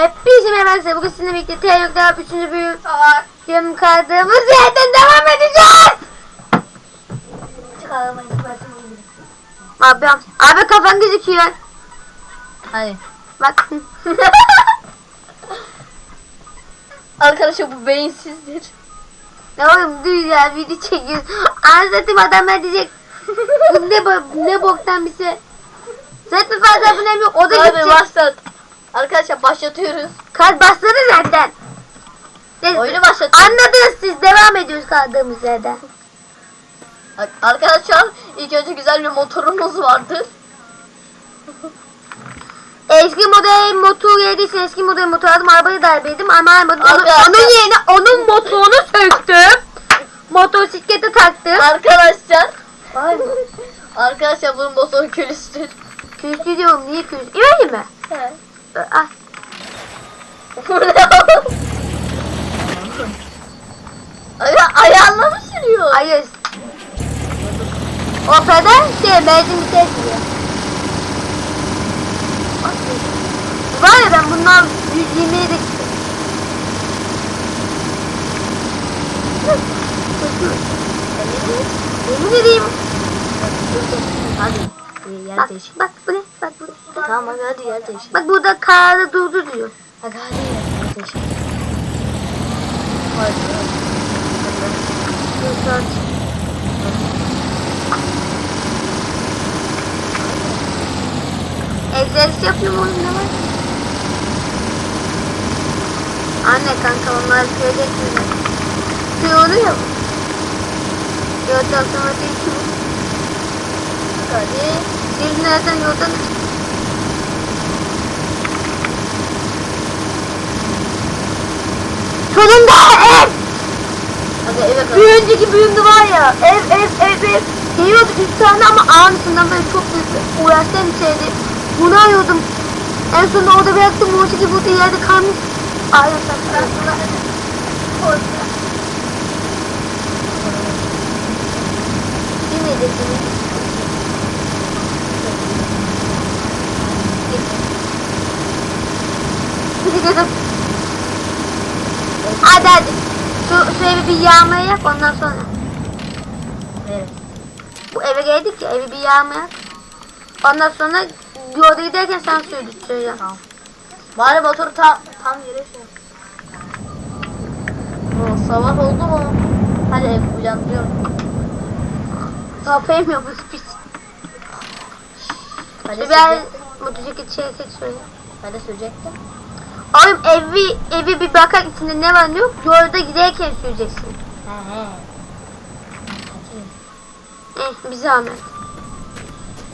Hepinize merhaba arkadaşlar. Bugün sizinle birlikte Telegram 3. bölüm kaldığımız yerden devam edeceğiz. Abi, abi kafan gözüküyor. Hadi. Bak. Arkadaşlar bu beyinsizdir. ne oğlum dur ya video çekiyoruz. Anlatayım adamlar diyecek. Bu ne, bo ne boktan bir şey. Zaten fazla abonem yok. O da Hadi gidecek. başlat. Arkadaşlar başlatıyoruz. Kart bastırdı zaten. Neyse, Oyunu başlat. Anladınız siz. Devam ediyoruz kaldığımız yerden. Arkadaşlar ilk önce güzel bir motorumuz vardı. Eski model motor yediyse eski model motor aldım arabayı darbeydim ama Arkadaşlar- onun yerine onun motorunu söktüm. Motosiklete taktım. Arkadaşlar. Arkadaşlar bunun motoru külüstür. Küstü diyorum niye küstü? İyi mi? He. Ah. Ay, ayağınla mı sürüyor? hayır. O kadar şey benzin diyor. Var ben bundan 120'ye de Yemin edeyim. Hadi. Yer Bak, değişik. bak bu ne? Bak bu ne? Tamam hadi hadi yer değişik. Bak burada karada durdu diyor. Hadi hadi yer değişik. Hadi. Dört. Egzersiz yapıyorum ne var? Anne kanka onlar görecek mi? Şey oluyor mu? Yok otomatik. Hadi. Siz nereden yoldan Sonunda ev! Hadi eve. Bir önceki bölümde var ya ev ev ev ev geliyordu üç tane ama anısından böyle çok büyük bir uğraştan içeride bunu arıyordum. En sonunda orada bıraktım musiki burada yerde kalmış. Aynen sen Yine de seni. Hadi gidelim. Hadi hadi. Şu, şu evi bir yağmaya yak ondan sonra. Evet. Bu eve geldik ya evi bir yağmaya. Ondan sonra yolda giderken sen sürdün söyleyeceğim. Tamam. Bari motoru tam tam yere şey. Oo, sabah oldu mu? Hadi ev uyandırıyorum. Kapayım ya bu pis. Hadi Ben sürecektim. motosiklet çekecek söyle. Hadi sürecektim. Oğlum evi, evi bir bakak içinde ne var ne yok. Yolda giderken süreceksin. He he. Eh bir zahmet.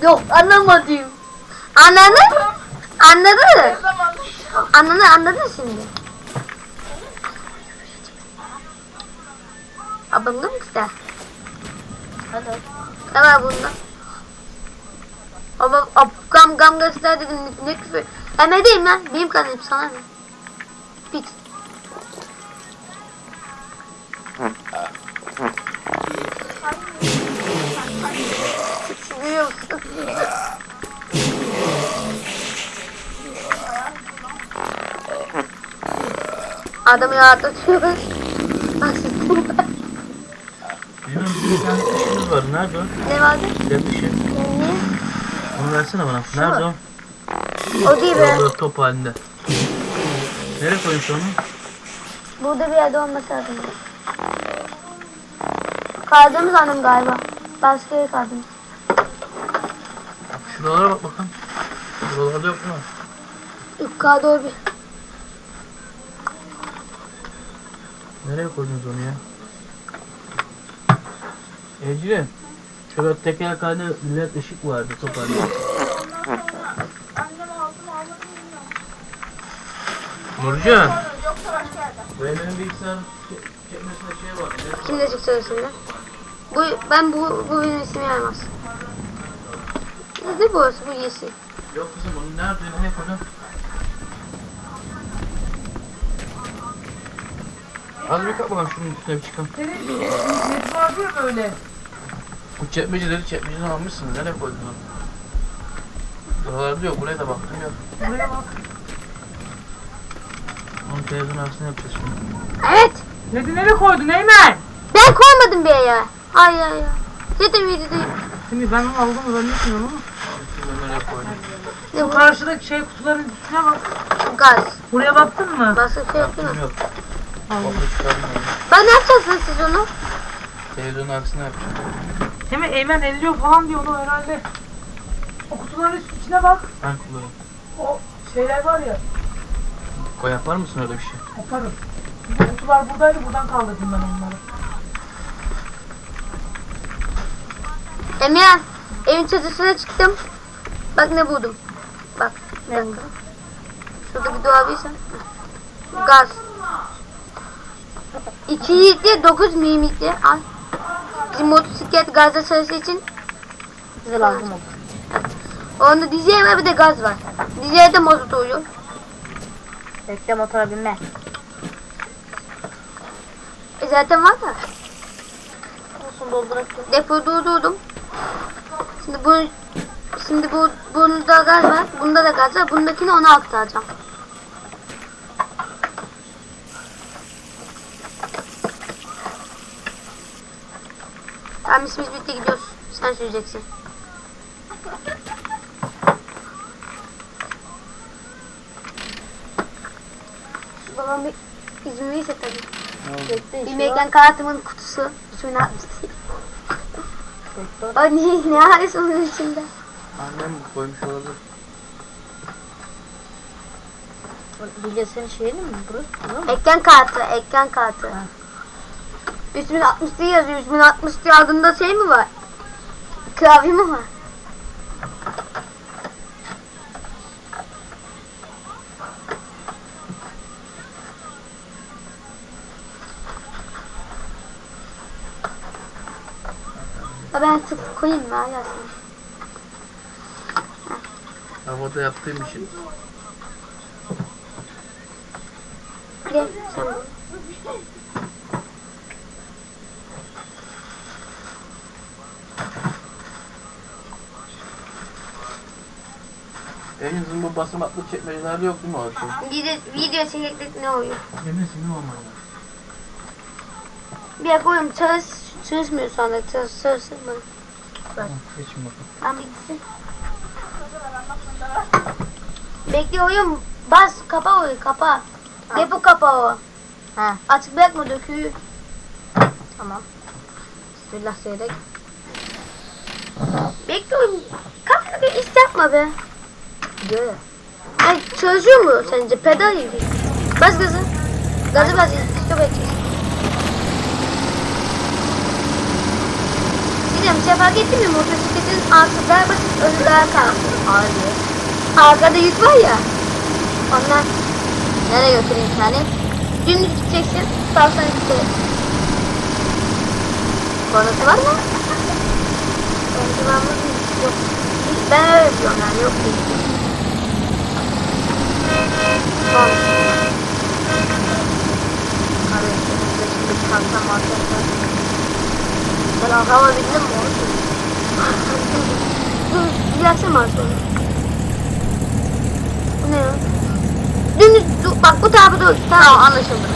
Yok anlamadım. Anladın? Anladın mı? Anladın anladın şimdi. Abamda mı güzel? Hadi. Ne var bunda? Ama ab, gam gam göster dedim ne, ne küfür. Hem ne diyeyim lan? Benim kanalım sana ne? Bit. Biliyor musun? Adamı rahatlatıyor. Benim bir tane var. Nerede ne vardı? Ne? Onu versene bana. Nerede o? O değil be. Orada top halinde. Nereye koymuş onu? Burada bir yerde olması lazım. Kaldığımız hanım galiba. Başka yere kaldığımız. Şuralara bak bakalım. Buralarda yok mu? Yukarı doğru bir. Nereye koydunuz onu ya? Ecrin. Şöyle teker halinde millet ışık vardı top halinde. Nurcan. Benim bilgisayarın çe- çekmesine şey var. Kim de çıktı arasında? Bu, ben bu, bu benim ismi yaramaz. Ne bu arası bu yeşil. Yok kızım onun nerede? Nereye koydun? Az bir kalk bakalım şunun üstüne bir çıkalım. Vardı ya böyle. Bu çekmeceleri çekmeceden almışsınız. Nereye koydunuz onu? Buralarda yok. Buraya da baktım yok. Buraya bak. Onun televizyon aksine yapacağız şimdi. Evet. Dedi nereye koydun Eymen? Ben koymadım bir ya. Hayır hayır. Zaten videoda Şimdi ben onu aldım mı ben bilmiyorum ama. Şimdi nereye koydum? Bu karşıdaki şey kutuların içine bak. Gaz. Buraya baktın mı? Başka şey yok değil mi? Yok. Kapıyı çıkarmıyorum. Bak ne yapacaksın siz onu? Televizyon aksine yapacağım. Hemen Eymen elliyor falan diyor onu herhalde. O kutuların içine bak. Ben kullanırım. O şeyler var ya. Koy yapar mısın öyle bir şey? Yaparım. Bu kutular buradaydı buradan kaldırdım ben onları. Emre evin çatısına çıktım. Bak ne buldum. Bak. Dakika. Şurada bir doğabilsem. Gaz. 2 litre 9 milimetre. Al. Motosiklet gazla çalıştığı için Bize lazım oldu. onda dizel var bir de gaz var. Dizelde mazot oluyor. Bekle motora binme. E zaten var da. Olsun doldurak yok. Depo durdurdum. Şimdi bu şimdi bu bunda gaz var. Bunda da gaz var. Bundakini ona aktaracağım. Tamam işimiz bitti gidiyoruz. Sen süreceksin. Babam bir izin verirse tabii. Bekle Bir var. kartımın kutusu. Suyunu atmıştı. Bekle. Ay ne, ne hali onun içinde? Annem koymuş olabilir. Bilgisayarın şeyini mi? Burası mı? Ekran kartı, ekran kartı. 3060 diye yazıyor. 3060 diye adında şey mi var? Klavye mi var? Ya ben sık koyayım mı Yasin? Havada yaptığım için. Gel sen bu. Evinizin bu basamaklı çekmeceleri yok değil mi o akşam? Video, video çekecek ne oluyor? Değil mi olmalı? Bir dakika oğlum çalış, çalışmıyor şu anda. Çalış, çalışsın mı? Geçin bakalım. Tamam gitsin. Bekle oğlum. Bas kapa oyu kapa. Depo kapa o. Ha Açık bırakma döküyü. tamam. Bismillah seyrek. Bekle oğlum. Kafana bir iş yapma be. Ay çalışıyor mu sence? Pedal gibi. Bas gazı. Gazı bas. Stop edeceğiz. Bilmiyorum şey fark ettin mi? Motosikletin basit, önü daha kalktı. Harbi. Arkada yük var ya. Ondan Nereye götüreyim seni? dümdüz gideceksin. Sağsan gideceksin. Kornası var mı? Bence ben bunu yok. Ben öyle diyorum yani yok değil. Son. Hadi. Şimdi arkadaşlar. Ben araba bindim mi oğlum? Dur, ne ya? Dur, bak bu tarafa doğru. Tamam anlaşıldı.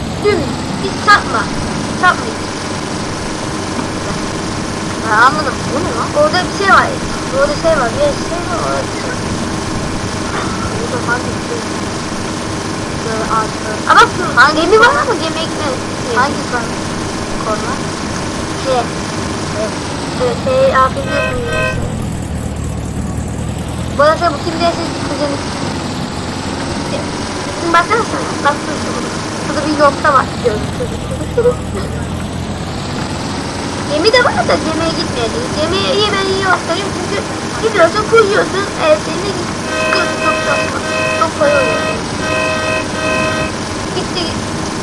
Hiç sapma. Sapma hiç. Ha, anladım. Bu ne lan? Orada şey şey şey şey ağaçlar. Ama şu gemi var ama gemiye gitmez. Hangisi var? Korna. Şey. Evet. Şey, olsun. Bu arada bu kim siz kuzeni. Şimdi baksana sana. Bak dur şurada. Şurada bir nokta var. Gemi de var da gemiye gitmeyelim. Gemiye iyi ben iyi yoktayım çünkü gidiyorsun kuyuyorsun. Evet seninle gidiyorsun çok saçma. Çok kolay oluyor. Gitti.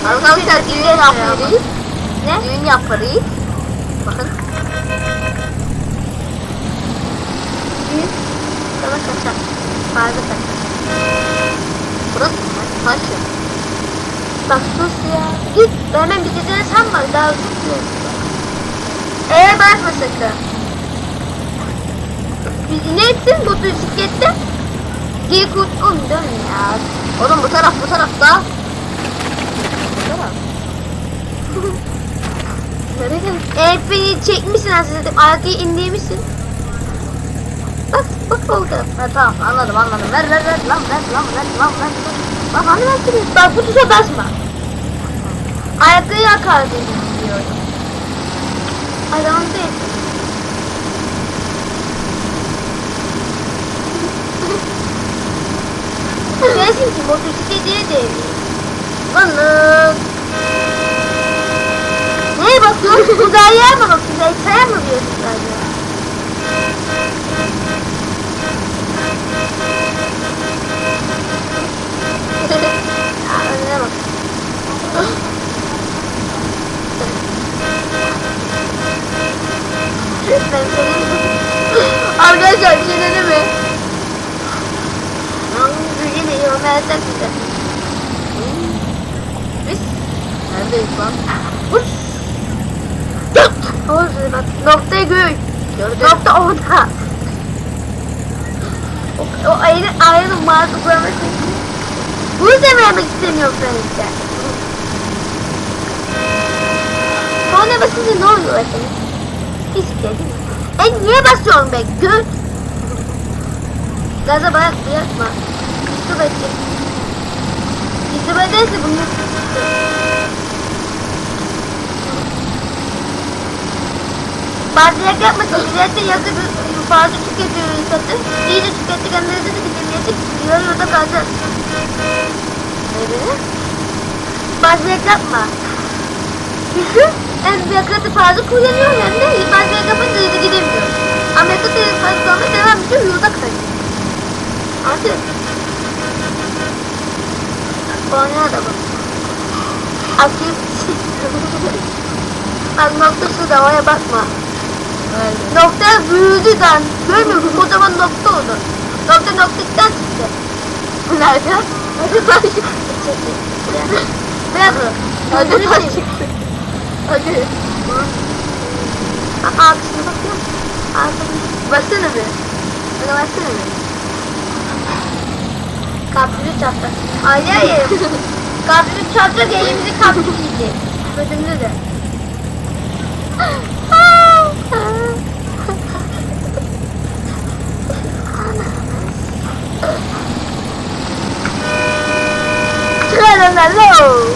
Arkadaşlar düğün yaparız. Ne? Düğün yaparız. Bakın. Büyük. Sana kaçar. Fazla kaçar. Burası? Taş ya. Bak sus ya. Git. Ben hemen biteceğini sanma. Daha çok yok. Eğer bırakma sakın. Biz ne ettin motosiklette? Geri kurt. Oğlum dön ya. Oğlum bu taraf bu tarafta. El freni çekmişsin aslında. Arkayı indirmişsin. Bak bak oldu. Ha, tamam anladım anladım. Ver ver ver lan ver lan ver lan ver. Bak hani ben sürüyorum. Bak bu tuşa basma. Ayakları yakar diyor. Adam değil. Sensin ki motosikletiye devriyor. Balık. Neye Uzaylıya mı diyorsun uzaylıya? Aa, önüne bak. Ben senin... Arkadaşlar bir şey dedi mi? Yalnız bir yine yormayacak bize. Biz Neredeyiz lan? Uç. Orada bak gör. Gördüm. Nokta orada. O, o ayrı ayrı mağazı görmek Bunu da vermek istemiyorum ben işte. Sonra basınca ne oluyor efendim? Hiç şey değil? E niye basıyorum ben? Gör. Gaza bırak bırakma. Yusuf edecek. Yusuf ederse bunu Bazı yapmasın. Ücretle yakıt fazla tüketiyor insanı. İyice tükettik anlarında da bitirmeyecek. Yarı yolda kalacağız. Evet. Bazı yapma. Hem yakıtı fazla kullanıyor hem de bazı yapınca hızlı gidemiyor. Ama yakıtı fazla kullanmaya devam ediyor yolda kalıyor. Mı? Bana da bak. Akif. Bak nokta şurada oraya bakma. Nerede? Nokta büyüdü lan. Görmüyor musun? Kocaman nokta oldu. Nokta noktadan çıktı. Nerede? Hadi taş çıktı. Bırak. Hadi taş çıktı. Hadi. Bak arkasına bakıyor musun? Arkasına. Baksana bir. Bana baksana bir. Kapsülü çatlak. Hayır hayır. Kapsülü çatlak elimizi kapsül yiyecek. Gözümüzü de. Çıkarın lo.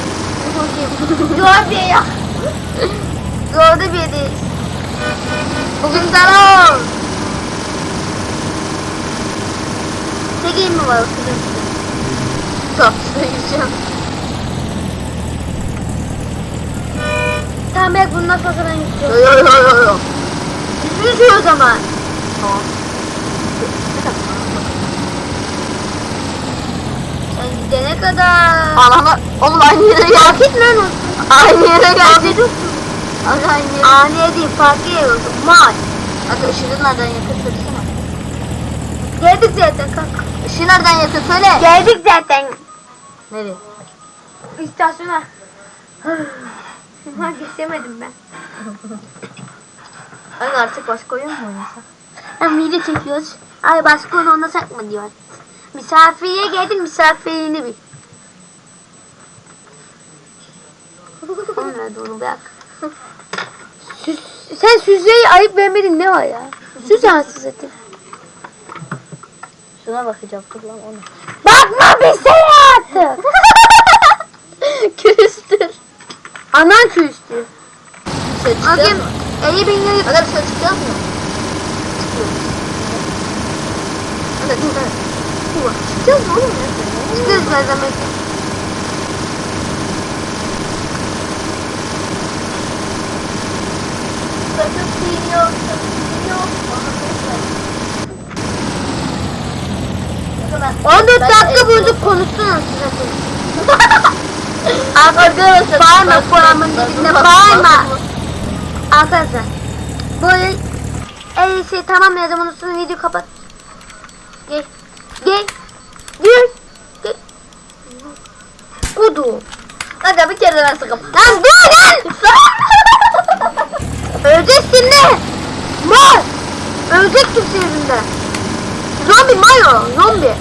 Zor bir ya. Zor da bir değil. Bugün sana Çekeyim mi var kızım? Çok söyleyeceğim. Tamam belki bundan sonra ben gidiyorum. Yo yo yo yo yo. Düzgün sür o zaman. Tamam. Sen gidene kadar. Anama oğlum aynı yere gel. Fark etmiyor musun? Aynı yere Fark gel. ediyorsun. Hadi aynı yere. Ani değil fark ediyorsun. Mal. Hadi ışığı nereden yakın söylesene. Geldik zaten kalk. Işığı nereden yakın söyle. Geldik zaten. Nereye? İstasyona. Ha kesemedim ben. Hani artık başka oyun mu oynasak? Hem video çekiyoruz. Ay başka onu oynasak mı diyor. Misafire geldin misafirini bil. Da onu bırak. Süs, sen süzleri ayıp vermedin ne var ya? Süs ansız zaten. Şuna bakacaktık lan ona. Bakma bir şey artık. Küstür. Anan küstü. Dışarı çıkacağız Bakayım mı? 50 bin lira Hadi dışarı çıkacağız mı? Çıkıyoruz. Hadi çıkar. Oğlum? Çıkacağız ne demek? Sakın siliyor, sakın siliyor. 14 dakika boyunca konuştun aslında. Arkadaşlar. Bağırma kulağımın dibinde bağırma. Arkadaşlar. Böyle el şey tamam ya zaman sonra video kapat. Gel. Gel. Gel. Gel. Kudu. Hadi bir kere ben sıkım. Lan dur lan. Öleceksin şimdi. Mor. Ölecek kimse yüzünden. Zombi Mayo. Zombi.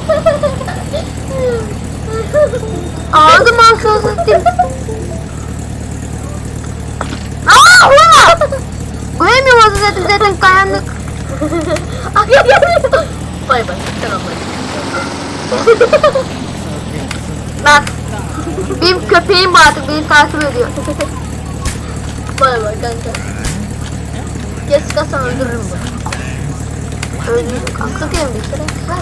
Aldım ansızlık. Aa vurma. zaten zaten karanlık. Ay gel gel. Bay bay. Selam bay. Bak. Benim köpeğim var artık beni takip ediyor. Bay bay kanka. Gel sıkarsan öldürürüm bunu. Öldürdüm kanka. Sıkıyorum bir kere.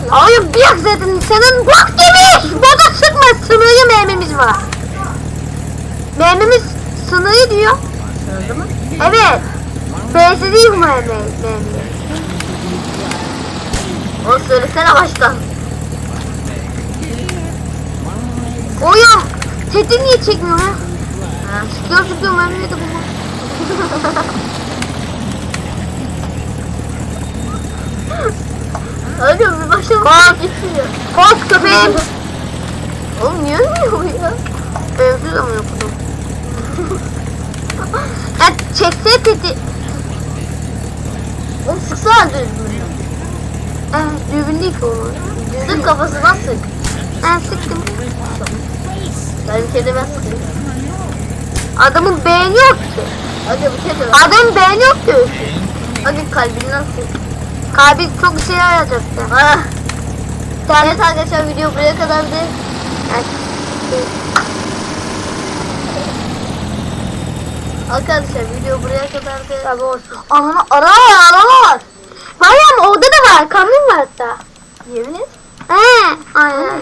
Hayır bir yak zaten senin bok demiş. Bana sıkma sınırlı mermimiz var. Mermimiz sınırlı diyor. Sınırdı mı? Evet. B'si değil bu mermi. Onu söylesene baştan. Oyun. Teti niye çekmiyor ha? Ha. Sıkıyor sıkıyor mermiyi de bulma. Öyle bir başlamak Bak. gitmiyor. Koş köpeğim. Oğlum niye ölmüyor ya? Ölümsüz ama yoktu. ya çekse teti. Oğlum sıksana dürbünü. Eh, dürbün değil ki o. Sık kafasına sık. Ben sıktım. Ben ben sıkayım. Adamın beğeni yok ki. Hadi bir kere. Adamın beğeni yok diyor. Hadi kalbinden sık. Kalbi çok işe yarayacaktı. Ah. Evet arkadaşlar video buraya kadardı. Evet. Arkadaşlar video buraya kadardı. Tabii olsun. Ananı ara var ara var. Var ya orada da var. Kamyon var hatta. Yemin et. He. Aynen.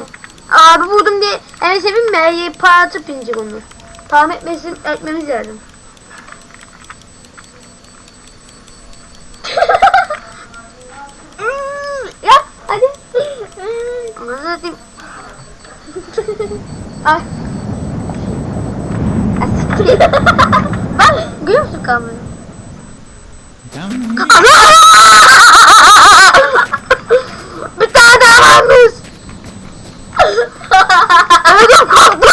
Abi buldum diye en sevim mi? Ee, Para atıp inecek onu. Tamam etmesi, etmemiz lazım. Yap hadi. Anasını satayım. Ay. Ay, siktir. Bak görüyor musun kamerayı? Ana! Bir tane daha varmış. Ödüm koptu.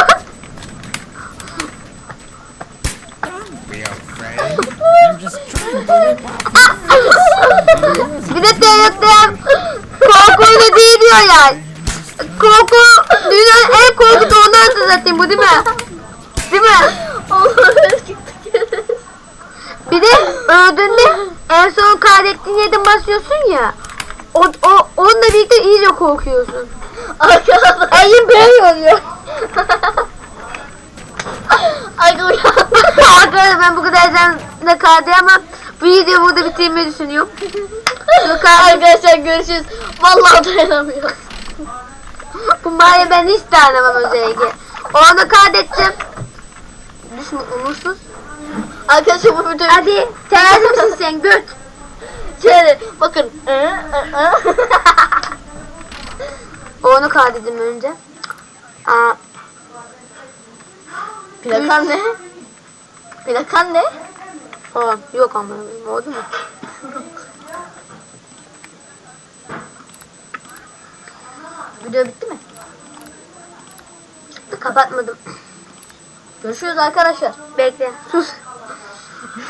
Be afraid. I'm just trying to rip off bir de devletten korkuyla değil diyor yani. Korku dünyanın en ondan zaten bu değil mi? Değil mi? Bir de öldüğünde en son kaydettiğin yerden basıyorsun ya. O, o, onunla birlikte iyice korkuyorsun. Arkadaşlar. Elin böyle oluyor. Ay uyan. Arkadaşlar ben bu kadar ezanla kaydedemem. Bu videoyu burada bitirmeyi düşünüyorum. Arkadaşlar görüşürüz. Vallahi dayanamıyorum. Bu maya ben hiç dayanamam özellikle. Onu kaydedeceğim. Düşme umursuz. Arkadaşlar bu video Hadi terazi misin sen göt? şöyle bakın. Ee, ee, ee. Onu kaydedeyim önce. Aa, Plakan ne? Plakan ne? tamam yok ama oldu mu? Video bitti mi? Kapatmadım. Görüşürüz arkadaşlar. Bekle sus.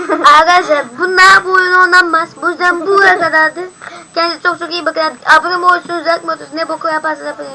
Arkadaşlar bunlar bu oyun oynanmaz. Bu yüzden buraya kadardı. Kendinize çok çok iyi bakın. Abone olursunuz, like mi ne boku yaparsanız yapın.